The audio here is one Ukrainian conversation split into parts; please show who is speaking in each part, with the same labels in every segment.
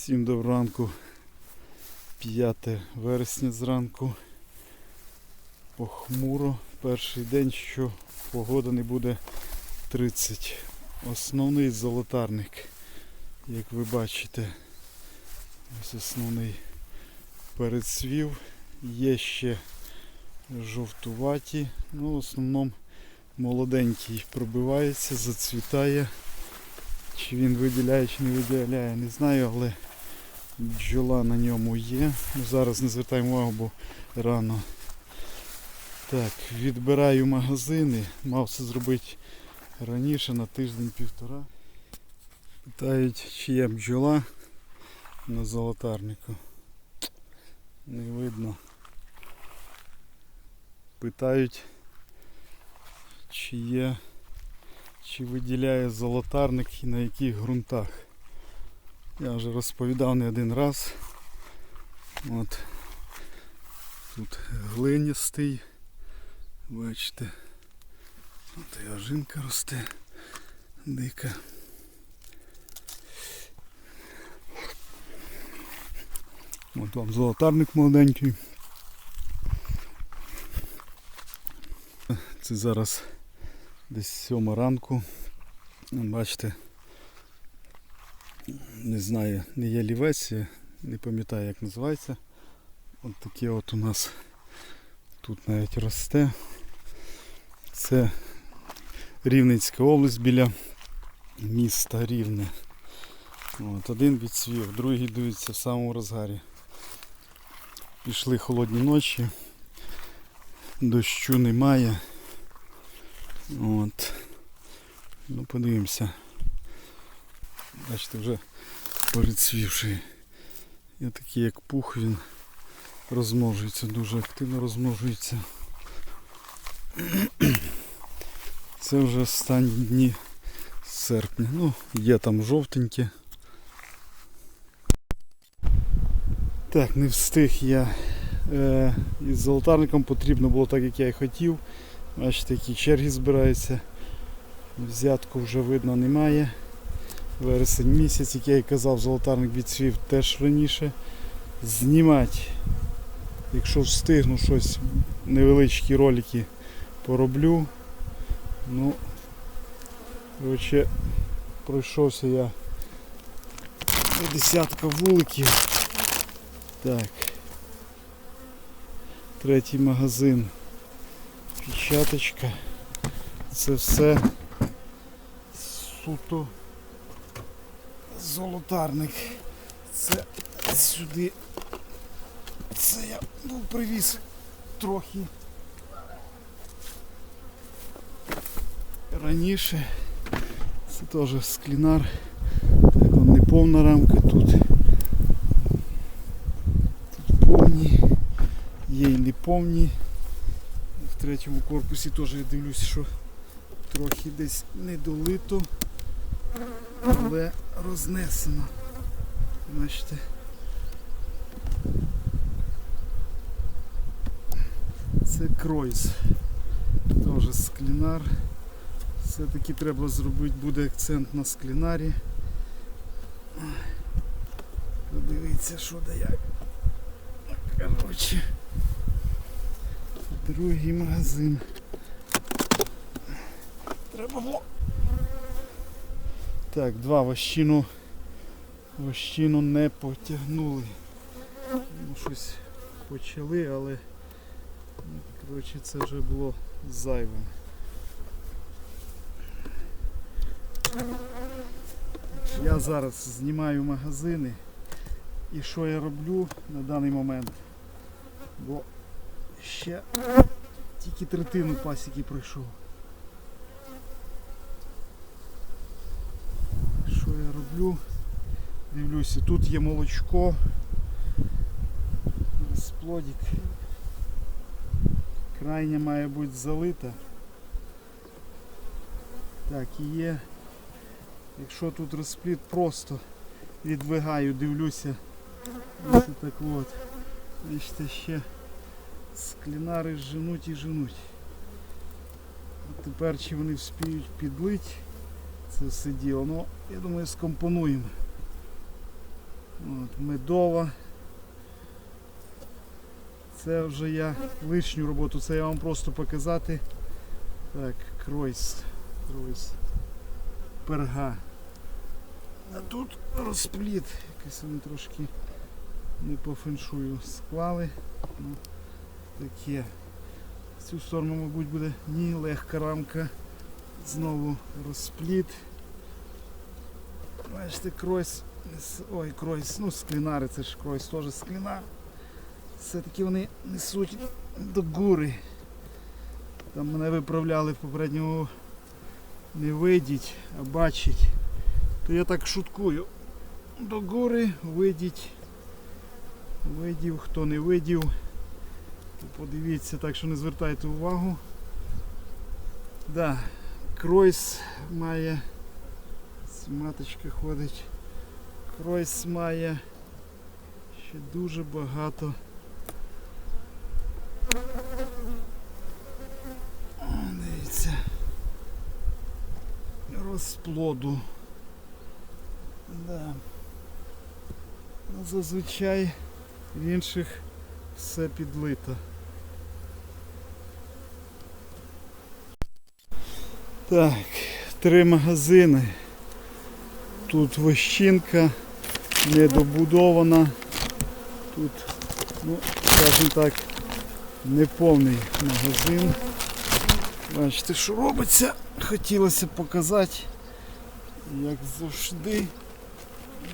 Speaker 1: Всім доброго ранку. 5 вересня зранку. Похмуро. Перший день, що погода не буде 30. Основний золотарник, як ви бачите. Ось основний передсвів. Є ще жовтуваті. Ну, в основному молоденький пробивається, зацвітає. Чи він виділяє, чи не виділяє, не знаю, але бджола на ньому є. Зараз не звертаємо увагу, бо рано. Так, відбираю магазини. Мав це зробити раніше, на тиждень-півтора. Питають, чи є бджола на золотарнику. Не видно. Питають, чи є чи виділяє золотарник і на яких ґрунтах. Я вже розповідав не один раз. От тут глиністий. Бачите. От і ожинка росте. Дика. От вам золотарник молоденький. Це зараз десь сьома ранку. Бачите, не знаю, не є лівець, не пам'ятаю як називається. От таке от у нас тут навіть росте. Це Рівненська область біля міста Рівне. От, один відсвів, другий дується в самому розгарі. Пішли холодні ночі, дощу немає. От. Ну подивимося. Бачите, вже перецвівший. Я такий як пух, він розмножується, дуже активно розмножується. Це вже останні дні серпня. Ну, є там жовтеньке. Так, не встиг я. Е, із золотарником потрібно було так, як я і хотів. Бачите, які черги збираються. Взятку вже видно немає. Вересень місяць, як я і казав, золотарник відцвів теж раніше. Знімати, якщо встигну щось, невеличкі ролики пороблю. Ну, коротше, пройшовся я десятка вуликів. Так. Третій магазин. Печаточка. Це все суто золотарник. Це сюди. Це я був привіз трохи. Раніше. Це теж склінар. Так, он не повна рамка тут. Тут повні. Є і не повні. В третьому корпусі теж я дивлюсь, що трохи десь недолито, але рознесено. Бачите. Це кройс. Теж склінар. Все-таки треба зробити буде акцент на склінарі. Подивіться, що да як. Коротше. Другий магазин. Треба було. Так, два вощину. Вощину не потягнули. Ну, щось почали, але коротше, це вже було зайвим. Я зараз знімаю магазини і що я роблю на даний момент. Бо ще тільки третину пасіки пройшов. Що я роблю? Дивлюся, тут є молочко, розплодик. Крайня має бути залита. Так і є. Якщо тут розплід просто відвигаю, дивлюся. Ось так от. Бачите, ще склінари женуть і женуть. А тепер чи вони вспіють підлить це все діло. Ну, я думаю, скомпонуємо. От, медова. Це вже я лишню роботу, це я вам просто показати. Так, кройс. Кройс. Перга. А тут розпліт. Якийсь вони трошки не по феншую склали. Ну, таке. В цю сторону, мабуть, буде ні, легка рамка. Знову розпліт. Бачите, кройс. Ой, кройс, ну склінари, це ж кройс теж склінар. Все-таки вони несуть до гури. Там мене виправляли в попередньому не видіть, а бачить. То я так шуткую. До гори видіть. Видів, хто не видів. то Подивіться, так що не звертайте увагу. Да, Кройс має. Маточка ходить. Кройс має ще дуже багато. Дивіться. Розплоду. Да. Ну, зазвичай в інших все підлито. Так, три магазини. Тут вощинка недобудована. Тут, ну, скажімо так, неповний магазин. Бачите, що робиться. Хотілося показати, як завжди. Як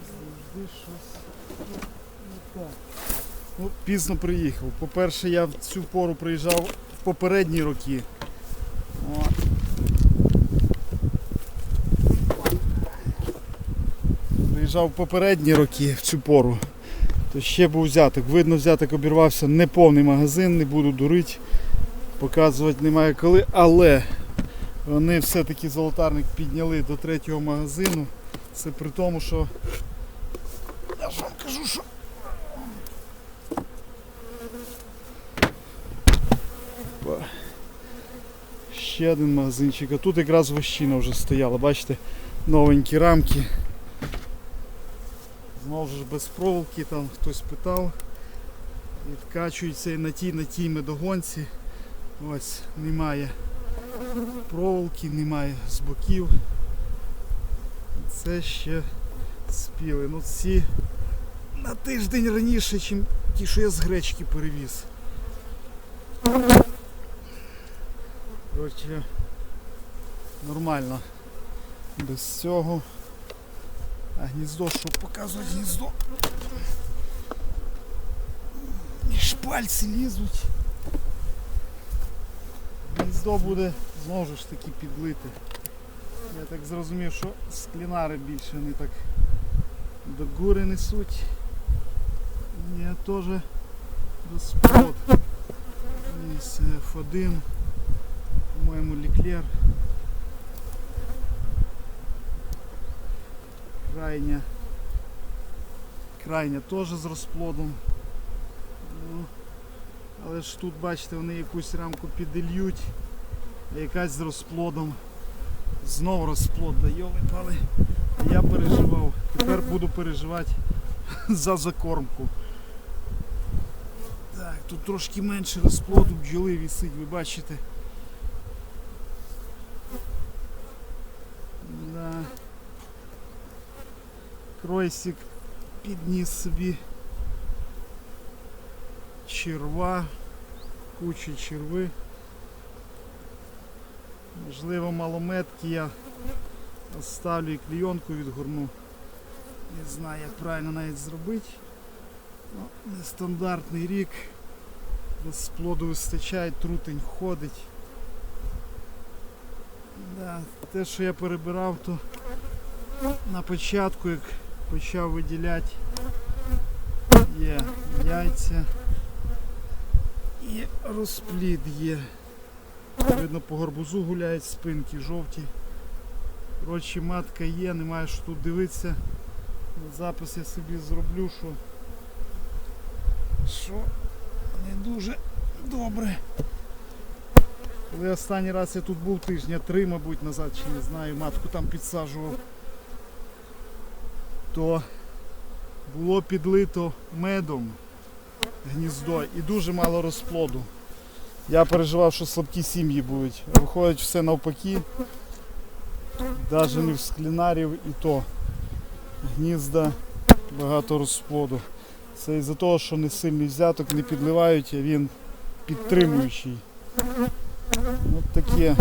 Speaker 1: завжди щось не так. Ну, пізно приїхав. По-перше, я в цю пору приїжджав в попередні роки. От. Приїжджав попередні роки в цю пору. То ще був взяток. Видно, взяток обірвався неповний магазин, не буду дурити, показувати немає коли, але вони все-таки золотарник підняли до третього магазину. Це при тому, що я ж вам кажу, що ще один магазинчик, а тут якраз вощина вже стояла, бачите, новенькі рамки. Знову ж без проволоки, там хтось питав. Відкачується і на тій, на тій медогонці. Ось немає проволоки, немає з боків. Це ще спіли. Ну ці на тиждень раніше, ніж ті, що я з гречки перевіз. Коротше, нормально. Без цього. А гніздо, що показувати гніздо. Між пальці лізуть. Гніздо буде знову ж таки підлите. Я так зрозумів, що склінари більше не так до гури несуть. Я теж розплод. Ось F1. По-моєму ліклер. Крайня. Крайня теж з розплодом. Ну, але ж тут, бачите, вони якусь рамку підільють, а якась з розплодом. Знову розплод дає пали. Я переживав. Тепер буду переживати за закормку. Так, тут трошки менше розплоду бджоли висить, ви бачите. Да. Кройсик підніс собі черва, куча черви. Можливо, малометки я оставлю і клійонку відгорну. Не знаю, як правильно навіть зробити. Ну, нестандартний рік. Без плоду вистачає, трутень ходить. Да, те, що я перебирав, то на початку, як почав виділяти, є яйця і розплід є. Видно, по горбузу гуляють спинки жовті. Коротше, матка є, немає що тут дивитися. Запис я собі зроблю, що, що не дуже добре. Коли останній раз я тут був тижня три, мабуть, назад, чи не знаю, матку там підсаджував, то було підлито медом гніздо і дуже мало розплоду. Я переживав, що слабкі сім'ї будуть. Виходить все навпаки. Навіть не в склінарів і то гнізда багато розплоду. Це із-за того, що не сильний взяток, не підливають, а він підтримуючий. От таке.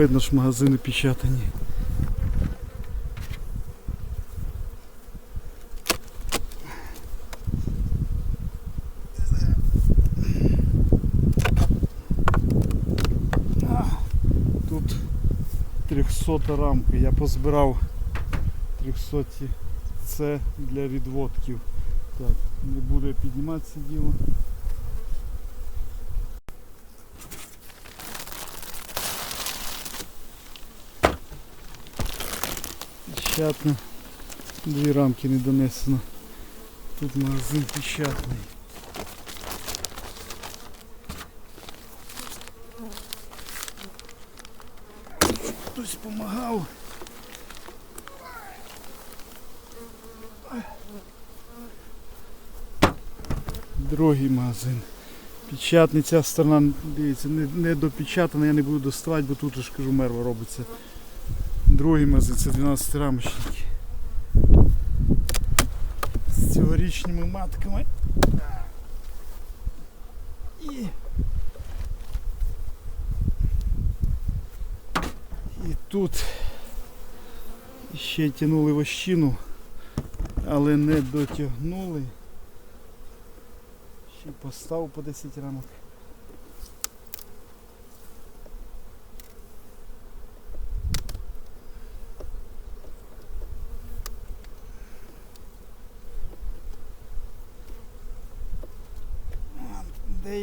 Speaker 1: Видно ж магазини печатані. Тут 300 рамка. Я позбирав 300 це для відводків. Так, не буду я піднімати діло. Печатно. Дві рамки не донесено. Тут магазин печатний. Хтось допомагав. Другий магазин. Печатний ця сторона, дивіться, не, не допечатана, я не буду доставати, бо тут ж кажу мерва робиться. Другий магазин, це 12 рамочники. З цьогорічними матками. І... І тут ще тянули вощину, але не дотягнули. Ще поставив по 10 рамок.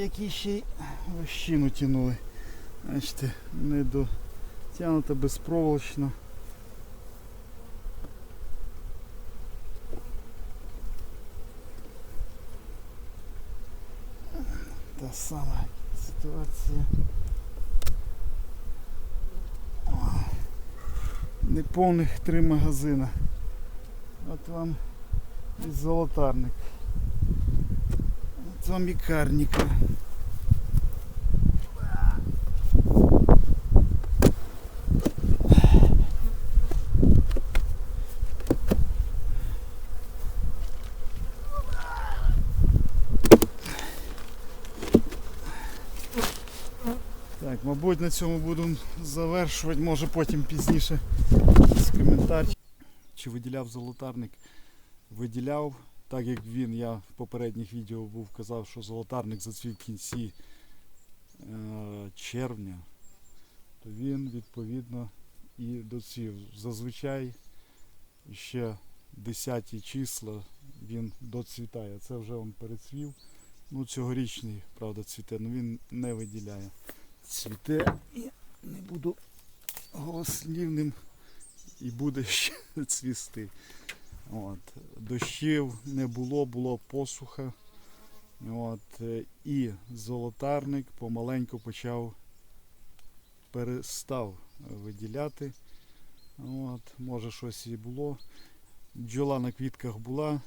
Speaker 1: Деякі ще й вощину тянули. Бачите, не дотягнуто безпроволочно. Та сама ситуація. Неповних три магазина. От вам і золотарник. Вам і. Так, мабуть, на цьому будемо завершувати, може потім пізніше з коментар. Чи виділяв золотарник? Виділяв, так як він, я в попередніх відео був казав, що золотарник зацвів в кінці е, червня, то він відповідно і доцвів. Зазвичай ще 10 числа він доцвітає. Це вже він перецвів. Ну, цьогорічний, правда, цвіте, але він не виділяє цвіте і не буду голослівним і буде ще цвісти. От. Дощів не було, було посуха. От. е, І золотарник помаленьку почав перестав виділяти. От. Може щось і було. Бджола на квітках була,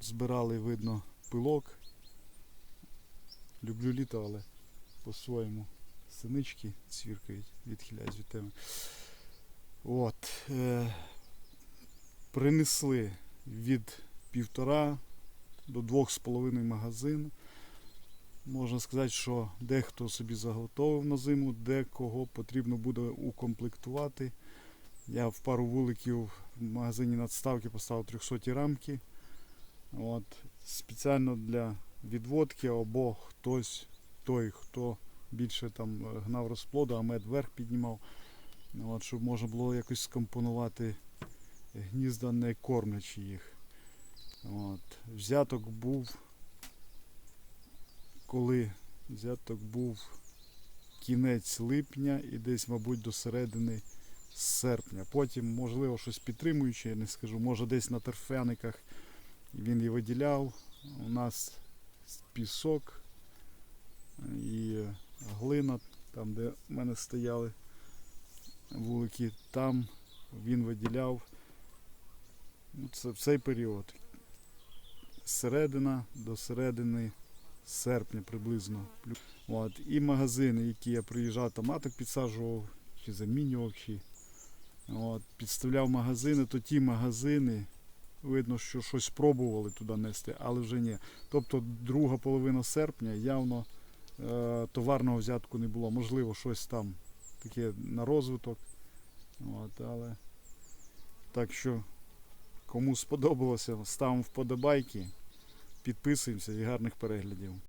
Speaker 1: збирали, видно, пилок. Люблю літо, але по-своєму синички цвіркають, відхиляють від теми. От. Принесли від півтора до двох з половиною магазин. Можна сказати, що дехто собі заготовив на зиму, декого потрібно буде укомплектувати. Я в пару вуликів в магазині надставки поставив 300 рамки. От, спеціально для відводки або хтось той, хто більше там е, гнав розплоду, а мед вверх піднімав. От, щоб можна було якось скомпонувати гнізда, не кормлячи їх. От. Взяток був, коли взяток був кінець липня і десь, мабуть, до середини серпня. Потім, можливо, щось підтримуюче, я не скажу, може десь на торфяниках він і виділяв. У нас пісок і глина, там, де в мене стояли вулики, там він виділяв це в цей період. Середина до середини серпня приблизно. От. І магазини, які я приїжджав, там маток підсаджував, чи замінював, чи от, підставляв магазини, то ті магазини, видно, що щось пробували туди нести, але вже ні. Тобто друга половина серпня явно е, товарного взятку не було. Можливо, щось там таке на розвиток. От, але так що, кому сподобалося, ставимо вподобайки, підписуємося і гарних переглядів.